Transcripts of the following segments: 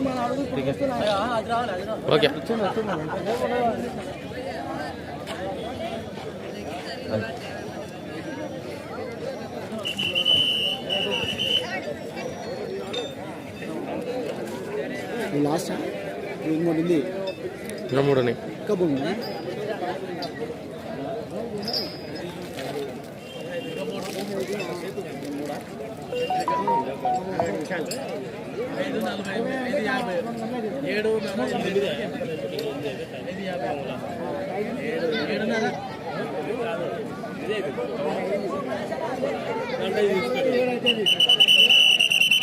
మన అడుగు okay. Last. ఇంకా మూడు ఉన్నాయి. ఇంకా ఉంది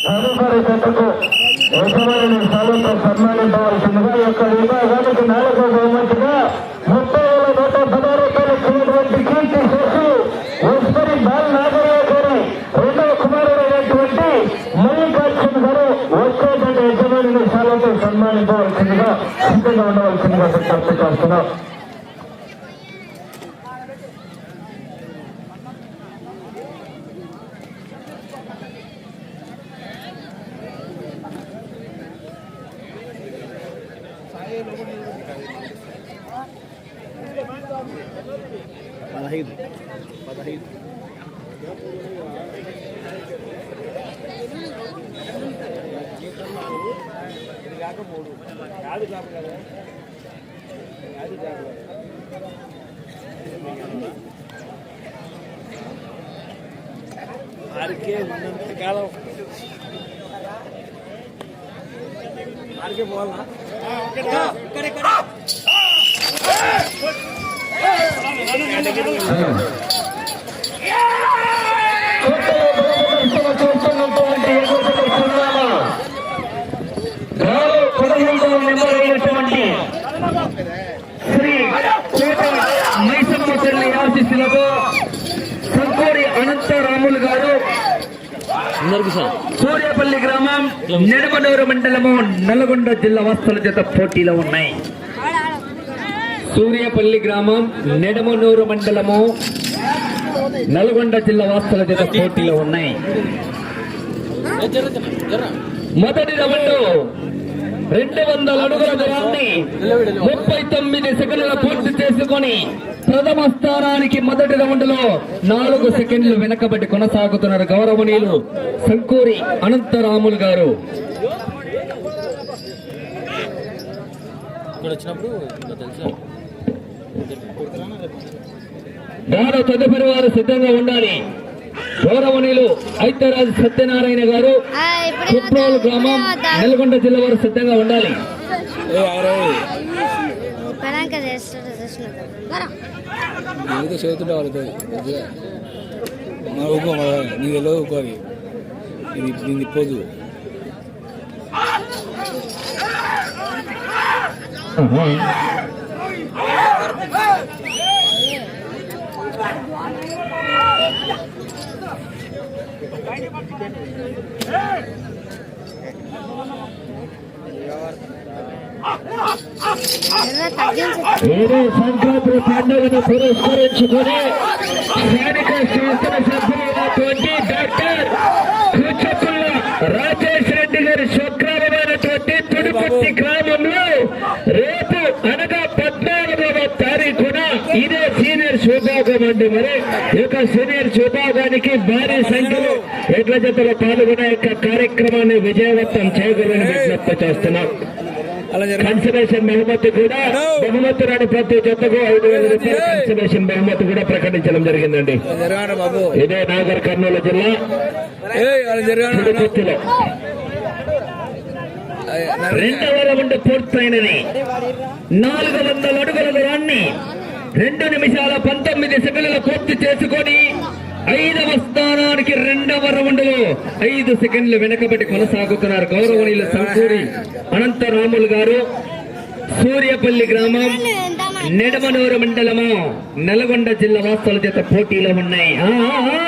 తదుపరి జట్టుకు యజమాని సాలుతో సన్మానించవలసిందిగా ఈ యొక్క విభాగానికి నాలుగో బహుమతిగా ముప్పై వేల నూట పదహారు రూపాయలు ఇచ్చినటువంటి కీర్తి శేషు ఉస్మరి బాల్ నాగయ్య గారి రెండవ కుమారుడైనటువంటి మల్లికార్జున్ గారు వచ్చేటువంటి యజమానిని సాలుతో సన్మానించవలసిందిగా సిద్ధంగా ఉండవలసిందిగా విజ్ఞప్తి చేస్తున్నాం పదహైదు పదహైదు ఆరికే ఉన్నంత కాలం ఆరికే పోవాలనా చూస్తున్నటువంటి ఎగుమతి సున్నామా రావు పదహైదవ నెంబర్ అయినటువంటి శ్రీ మైసమ్మ చెల్లి ఆశీస్సులతో సంకోడి అనంతరాములు గారు సూర్యపల్లి గ్రామం నెడమనూరు మండలము నల్గొండ జిల్లా వస్తుల చేత పోటీలో ఉన్నాయి. సూర్యపల్లి గ్రామం నెడమనూరు మండలము నల్గొండ జిల్లా వాస్తుల చేత పోటీలో ఉన్నాయి. మొదటి రౌండ్ రెండు వందల అడుగుల దూరాన్ని ముప్పై తొమ్మిది సెకండ్ల చేసుకొని ప్రథమ స్థానానికి మొదటి రౌండ్లో నాలుగు సెకండ్లు వెనకబడి కొనసాగుతున్నారు గౌరవనీయులు సంకూరి అనంతరాములు గారు. ఇక్కడ వచ్చినప్పుడు ఇంకా తెలుసా? దాని తదుపరి వారు సిద్ధంగా ఉండాలి. గౌరవనీయులు ఐతరాజు సత్యనారాయణ గారు కుట్రోలు గ్రామం నల్గొండ జిల్లా వారు సిద్ధంగా ఉండాలి. పనాక చేస్తాడు చేసినట్టు వాళ్ళతో మన ఊకో మన నీ తెలియదు ఊకో అది ఇది దీన్ని పోదు. తగ్గించి ఏదో సంక్రాంతి పండుగను పురస్కరించుకొని స్థానిక శాసనసభ్యులైనటువంటి డాక్టర్ కూచకుల్ల రాజేష్ రెడ్డి గారి స్వగ్రామమైనటువంటి తిరుపతి గ్రామంలో రేపు అనగా పద్నాలుగవ తారీఖున ఇదే సీనియర్ శుభాగం అండి మరి. ఈ యొక్క సీనియర్ శుభాగానికి భారీ సంఖ్యలో ఎడ్ల జతలో పాల్గొనే యొక్క కార్యక్రమాన్ని విజయవంతం చేయగలని విజ్ఞప్తి చేస్తున్నాం. కన్సర్వేషన్ బహుమతి కూడా బహుమతి రాని ప్రతి జతకు ఐదు వేల రూపాయల కన్సర్వేషన్ బహుమతి కూడా ప్రకటించడం జరిగిందండి. ఇదే నాగర్ కర్నూలు జిల్లా. తిరుపతిలో. రెండవ రౌండ్ పూర్తయినది. నాలుగు వందల అడుగుల దూరాన్ని రెండు నిమిషాల పంతొమ్మిది సెకండ్ల పూర్తి చేసుకొని ఐదవ స్థానానికి రెండవ రౌండ్లో ఐదు సెకండ్లు వెనకబడి కొనసాగుతున్నారు గౌరవనీయుల సంకూరి అనంతరాములు గారు. సూర్యపల్లి గ్రామం నెడమనూరు మండలము నల్గొండ జిల్లా వాస్తవుల చేత పోటీలో ఉన్నాయి ఆ, ఆ, ఆ.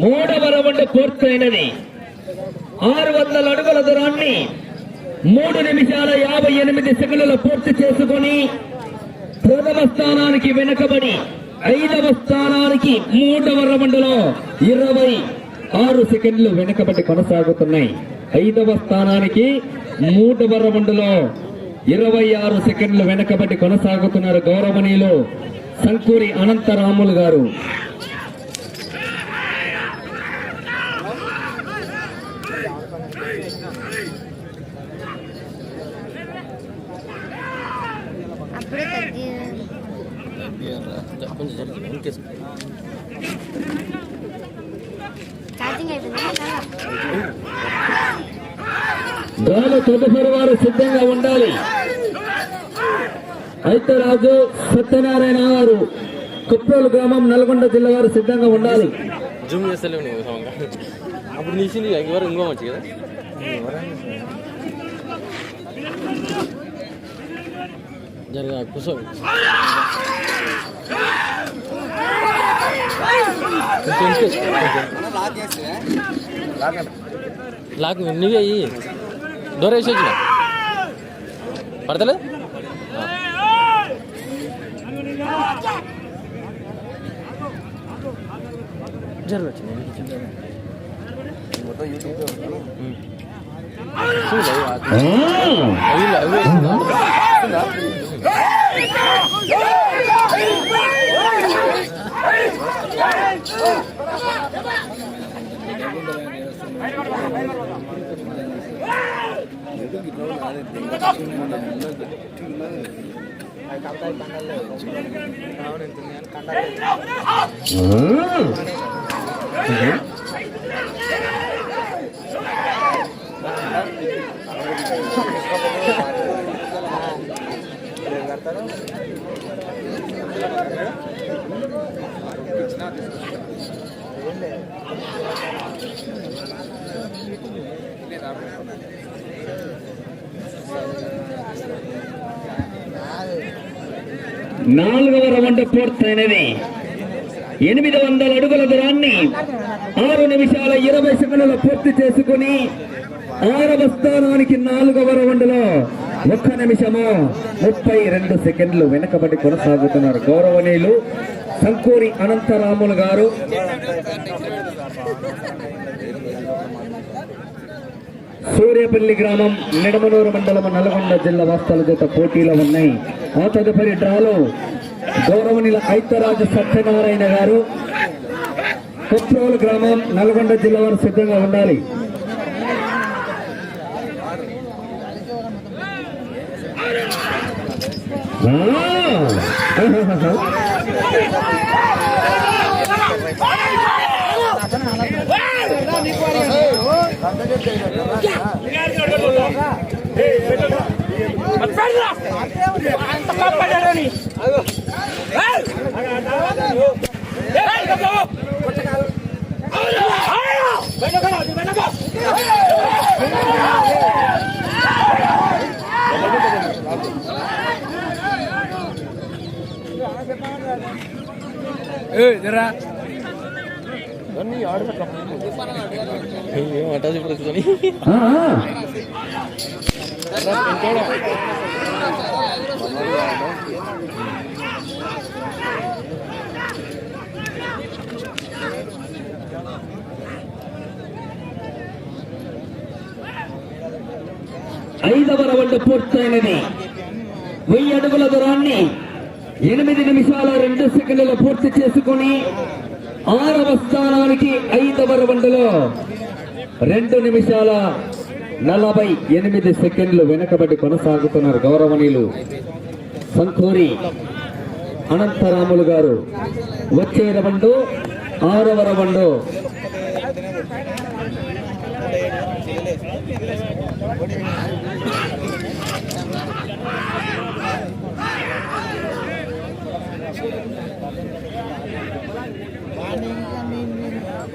మూడవ రౌండ్ పూర్తయినది. ఆరు వందల అడుగుల దూరాన్ని మూడు నిమిషాల యాభై ఎనిమిది సెకండ్లు పూర్తి చేసుకొని ప్రథమ స్థానానికి వెనుకబడి ఐదవ స్థానానికి మూడవ రౌండ్లో ఇరవై ఆరు సెకండ్లు వెనుకబడి కొనసాగుతున్నాయి. ఐదవ స్థానానికి మూడవ రౌండ్లో ఇరవై ఆరు సెకండ్లు వెనుకబడి కొనసాగుతున్నారు గౌరవనీయులు సంకూరి అనంతరాములు గారు. తదుపరి వారు సిద్ధంగా ఉండాలి. అయితే రాజు సత్యనారాయణ గారు కుప్రోలు గ్రామం నల్గొండ జిల్లా వారు సిద్ధంగా ఉండాలి. జూమ్ చేస్తలేవు అప్పుడు నీసింది ఇంకో మంచి కదా? జరగా కూర్చో. లాక్ నువ్వే డోర్ వేసి వచ్చిన? పడతలేదు జరుగు వచ్చింది అవి అవి కండాలు కండాలు నాలుగవ రౌండ్ పూర్తయినది ఎనిమిది వందల అడుగుల దూరాన్ని ఆరు నిమిషాల ఇరవై సెకండ్లు పూర్తి చేసుకుని ఆరవ స్థానానికి నాలుగవ రౌండ్లో ఒక్క నిమిషము ముప్పై రెండు సెకండ్లు వెనకబడి కొనసాగుతున్నారు గౌరవనీయులు సంకూరి అనంతరాములు గారు. సూర్యపల్లి గ్రామం నిడమనూరు మండలం నల్గొండ జిల్లా వాస్తవాల జత పోటీలో ఉన్నాయి. ఆ తదుపరి డ్రాలో గౌరవనీయుల ఐతరాజు సత్యనారాయణ గారు. కుప్రోలు గ్రామం నల్గొండ జిల్లా వారు సిద్ధంగా ఉండాలి. Hei, ఏ జరా ఏం అటా చూపుకొని ఆ, ఆ. ఐదవ రౌండ్ పూర్తయినది వెయ్యి అడుగుల దూరాన్ని ఎనిమిది నిమిషాల రెండు సెకండ్లు పూర్తి చేసుకుని ఆరవ స్థానానికి ఐదవ రౌండ్లో రెండు నిమిషాల నలభై ఎనిమిది సెకండ్లు వెనకబడి కొనసాగుతున్నారు గౌరవనీయులు సంకూరి అనంతరాములు గారు. వచ్చే రవండు ఆరవ రవండు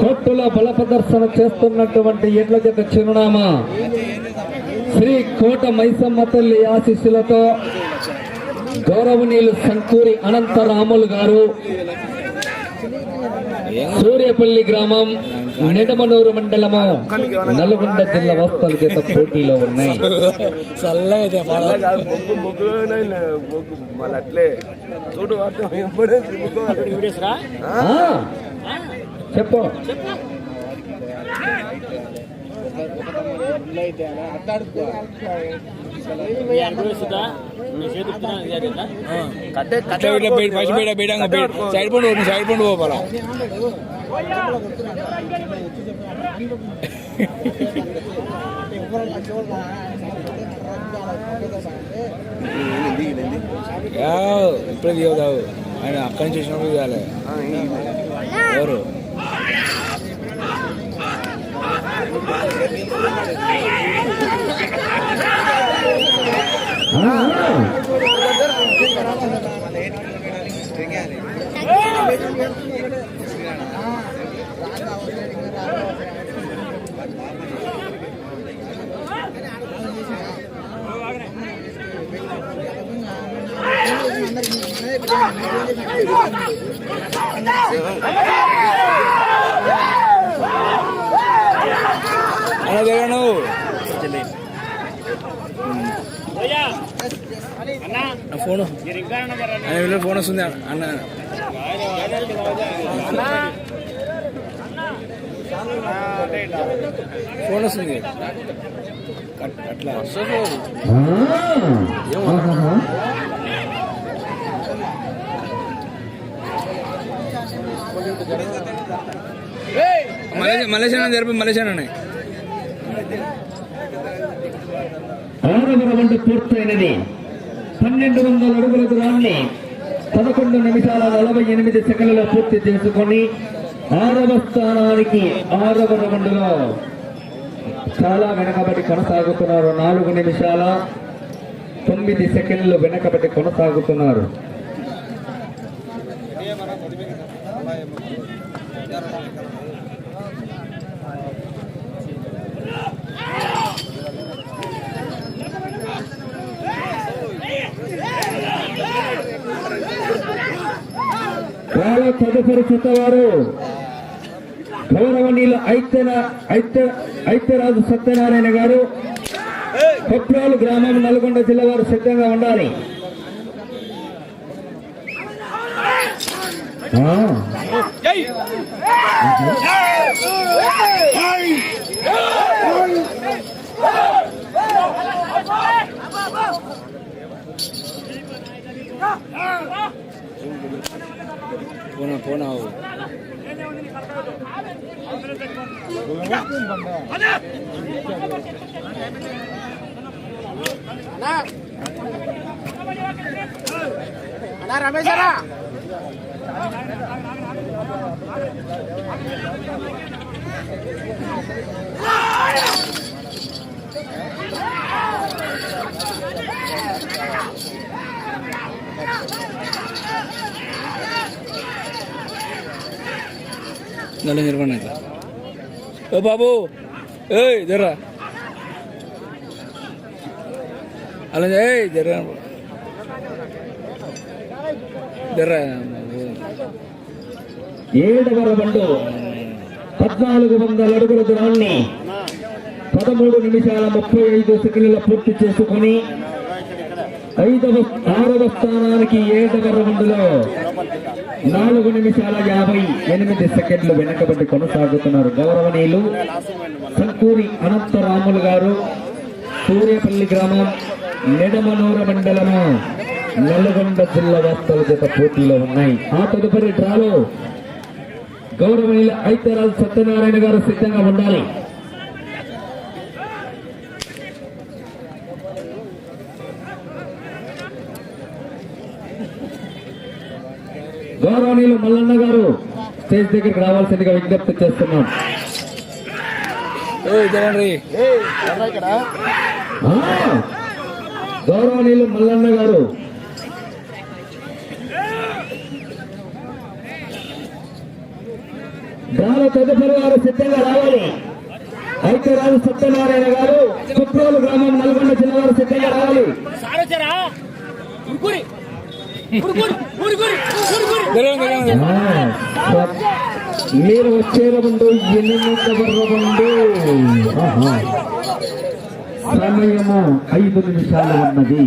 కోర్టులో బల ప్రదర్శన చేస్తున్నటువంటి ఎడ్ల జత చిరునామా. శ్రీ కోట మైసమ్మ తల్లి ఆశీస్సులతో గౌరవనీయులు సంకూరి అనంతరాములు గారు. సూర్యపల్లి గ్రామం. నిడమనూరు మండలము నల్గొండ జిల్లా వస్తాల చేత పోటీలో ఉన్నాయి. చెప్పు. అట్లా ఇట్లా బయట బయట సైడ్ పండు సైడ్ పండు పోవాలా ఇప్పుడే తీయవుతావు ఆయన అక్కడి నుంచి వచ్చినప్పుడు తీయాలి ఎవరు ఆ, ఆ. అలా దగ్గర నువ్వు నా ఫోను ఆయన వీళ్ళు ఫోన్ వస్తుంది. అన్న. ఫోన్ వస్తుంది. అట్లా. ఆ, మలేషియా మలేషియా జరిపి మలేషియా పూర్తయినది. పన్నెండు వందల అడుగుల దూరాన్ని పదకొండు నిమిషాల నలభై ఎనిమిది సెకండ్లలో పూర్తి చేసుకొని ఆరవ స్థానానికి ఆరవ రౌండ్లో చాలా వెనకబడి కొనసాగుతున్నారు. నాలుగు నిమిషాల తొమ్మిది సెకండ్లు వెనకబడి కొనసాగుతున్నారు వాళ్ళ తదుపరి చెత్తవారు. గౌరవనీయులు ఐత్యన ఐత్య ఐత్యరాజు సత్యనారాయణ గారు. కొప్రాలు గ్రామం నల్గొండ జిల్లా వారు సిద్ధంగా ఉండాలి. போன போன அண்ணா ரமேஷரா Ah! నల్ల నిర్వహణ ఇట్లా ఓ బాబు ఏయ్ జర్రా. అలా ఏయ్ జర్రా. జర్రా. ఏడవ రౌండ్ పద్నాలుగు వందల అడుగుల దూరాన్ని పదమూడు నిమిషాల ముప్పై ఐదు సెకండ్ల పూర్తి చేసుకుని ఐదవ ఆరవ స్థానానికి ఏడవ రౌండ్లో నాలుగు నిమిషాల యాభై ఎనిమిది సెకండ్లు వెనకబడి కొనసాగుతున్నారు గౌరవనీయులు సంకూరి అనంతరాములు గారు సూర్యపల్లి గ్రామం నిడమనూర మండలము నల్గొండ జిల్లా వాస్తవ జత పోటీలో ఉన్నాయి. ఆ తదుపరి డ్రాలో గౌరవనీయులు ఐతరాజు సత్యనారాయణ గారు సిద్ధంగా ఉండాలి. గౌరవనీయులు మల్లన్న గారు స్టేజ్ దగ్గరికి రావాల్సిందిగా విజ్ఞప్తి చేస్తున్నాం. గౌరవనీయులు మల్లన్న గారు. గాల తదుపరి వారు సిద్ధంగా రావాలి. ఐక్యరాజు సత్యనారాయణ గారు కుట్రోలు గ్రామం నల్గొండ జిల్లా వారు సిద్ధంగా రావాలి. మీరు వచ్చే ముందు ఎనిమిది ముందు సమయము ఐదు నిమిషాలు ఉన్నది.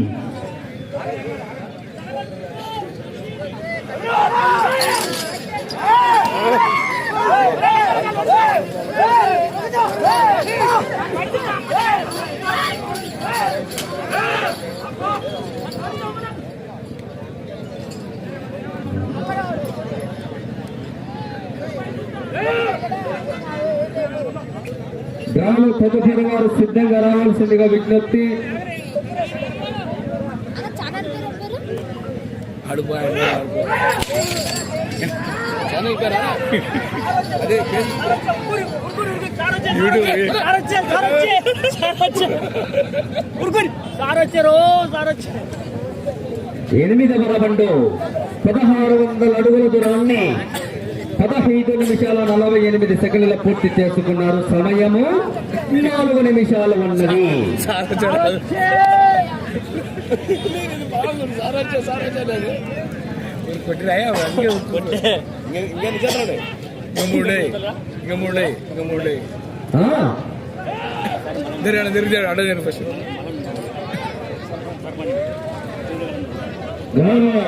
గ్రామ తదుపరి వారు సిద్ధంగా రావాల్సిందిగా విజ్ఞప్తి. ఎనిమిదవ రౌండ్ పదహారు వందల అడుగుల దూరాన్ని పదహైదు నిమిషాల నలభై ఎనిమిది సెకండ్ల పూర్తి చేసుకున్నారు. సమయము నాలుగు నిమిషాలు ఉన్నది. సార్ తిరిగాడు తిరిగాడు ఫస్ట్ గౌరవ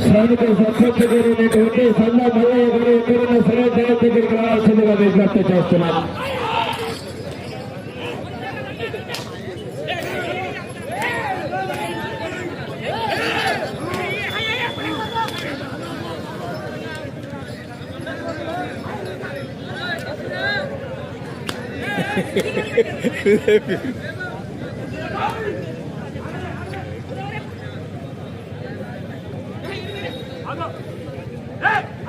శ్రామిక సభ్యులైనటువంటి సన్న మల్లయ్య గారు ఎక్కడున్న సరే జగన్ దగ్గరికి రావాల్సిందిగా విజ్ఞప్తి చేస్తున్నాం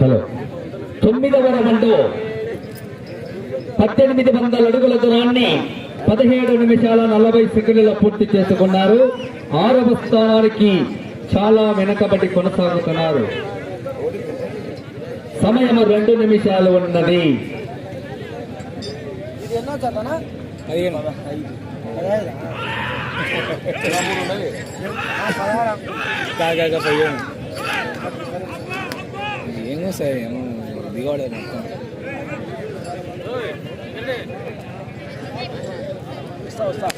హలో. తొమ్మిదవ రౌండ్. పద్దెనిమిది వందల అడుగుల దూరాన్ని పదిహేడు నిమిషాల నలభై సెకండ్ల పూర్తి చేసుకున్నారు. ఆరవ స్థానానికి చాలా వెనకబడి కొనసాగుతున్నారు. సమయం రెండు నిమిషాలు ఉన్నది. ఏమో సార్ ఏమో దిగవాడే వస్తా.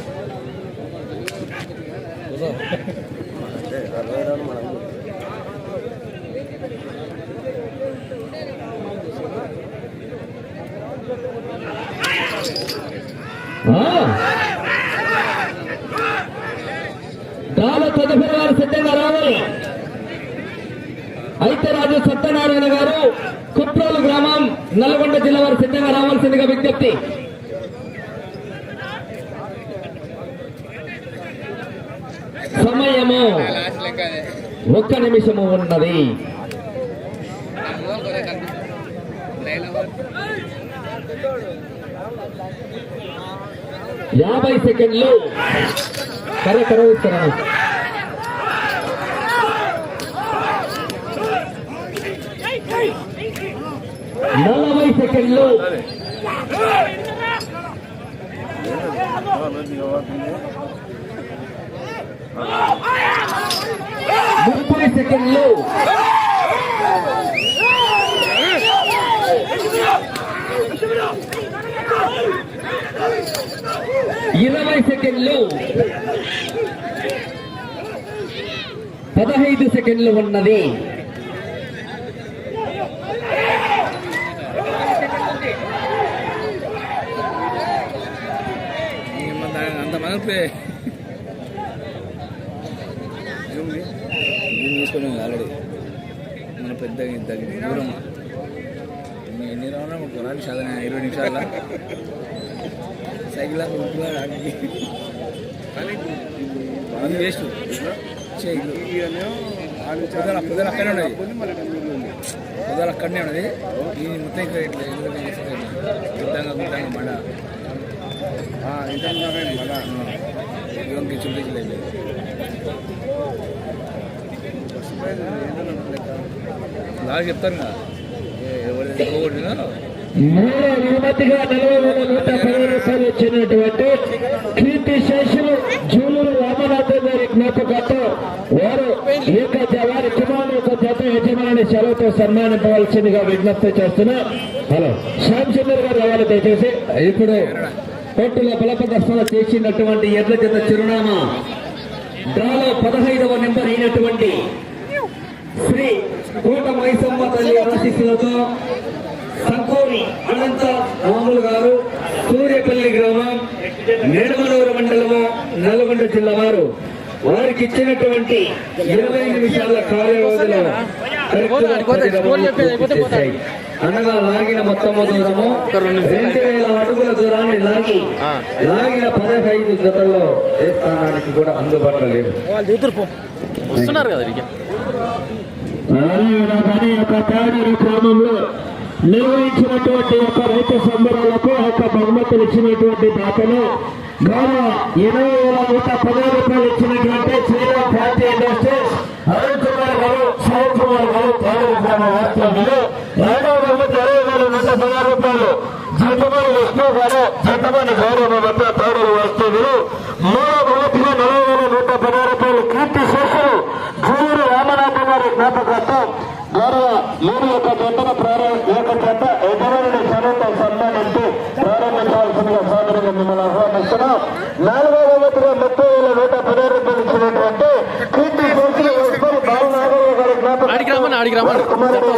వస్తా. గ్రామ తదుపరి వారు సిద్ధంగా రావాలి. అయితే రాజు సత్యనారాయణ గారు కుట్రోలు గ్రామం నల్గొండ జిల్లా వారు సిద్ధంగా రావాల్సిందిగా విజ్ఞప్తి సమయము ఒక్క నిమిషము ఉన్నది. యాభై సెకండ్లు. కర్ర కర్ర ఇస్తారా నలభై సెకండ్లు. ముప్పై సెకండ్లు. ఇరవై సెకండ్లు. పదహైదు సెకండ్లు ఉన్నది. అంత మనసు. తీసుకున్నాం ఆల్రెడీ మన పెద్ద ఇంత దూరం. ఎన్ని రౌండ్లు ఒక రాని చదివిన ఇరవై నిమిషాల? సైకిల్ అది వేస్ట్. పొద్దున పొద్దున అక్కడే ఉన్నది. పొద్దున అక్కడనే ఉన్నది. ఇది మొత్తం ఇక్కడ ఇట్లా గుడ్డంగా గుడ్డంగా మడ ఇవ్వం కిచులు కిచులు అయితే లాగా చెప్తాను కదా. మూడో బహుమతిగా నలభై వేల నూట పది రూపాయలు వచ్చినటువంటి కీర్తి శేషులు జూలూరు రామనాథన్ గారి జ్ఞాపకంతో వారు ఏక వారి కుమారుడు యొక్క జత యజమాని సెలవుతో సన్మానించవలసిందిగా విజ్ఞప్తి చేస్తున్నా. హలో శ్యామ్ చంద్ర గారు రావాలి దయచేసి. ఇప్పుడు కోర్టులో బల ప్రదర్శన చేసినటువంటి ఎర్ర జత చిరునామా. డ్రాలో పదహైదవ నెంబర్ అయినటువంటి శ్రీ కోట మైసమ్మ తల్లి ఆశీస్సులతో సంకోని అనంత రాములు గారు సూర్యపల్లి గ్రామం నేడమలూరు మండలము నల్గొండ జిల్లా వారు వారికి ఇచ్చినటువంటి ఇరవై నిమిషాల కాల వ్యవధిలో కరెక్ట్గా పది రౌండ్లు పూర్తి చేశాయి. అనగా లాగిన మొత్తము దూరము రెండు వేల అడుగుల దూరాన్ని లాగి లాగిన పదహైదు జతల్లో ఏ స్థానానికి కూడా అందుబాటులో లేదు వస్తున్నారు కదా ఇక అదేవిధంగానే యొక్క తాడూరు గ్రామంలో నిర్వహించినటువంటి యొక్క రైతు సంబరాలకు ఆ యొక్క బహుమతులు ఇచ్చినటువంటి దాతలు గౌరవ ఇరవై వేల నూట పది రూపాయలు ఇచ్చినటువంటి శ్రీరామ్ ఫ్యాక్టరీ ఇండస్ట్రీస్ అరుణ్ కుమార్ గారు సాయి కుమార్ గారు తాడూరు గ్రామ వాస్తవ్యులు రెండవ బహుమతి ఇరవై వేల నూట పదహారు రూపాయలు. జీతమని విష్ణు గారు జీతమని గౌరవ మధ్య తాడూరు వాస్తవ్యులు మూడవ బహుమతిగా నలభై వేల నూట పదహారు రూపాయలు కీర్తి శేషులు జూరు రామ గౌరవ మూడు యొక్క జంటల ప్రారంభ యొక్క జంట యజమానుడి చదువుతో సన్మానించి ప్రారంభించవలసిందిగా సాదరంగా మిమ్మల్ని ఆహ్వానిస్తున్నాం నాలుగో బహుమతిగా ముప్పై వేల నూట పదహారు రూపాయలు ఇచ్చినటువంటి కీర్తి రమ్మని. కుమారుడు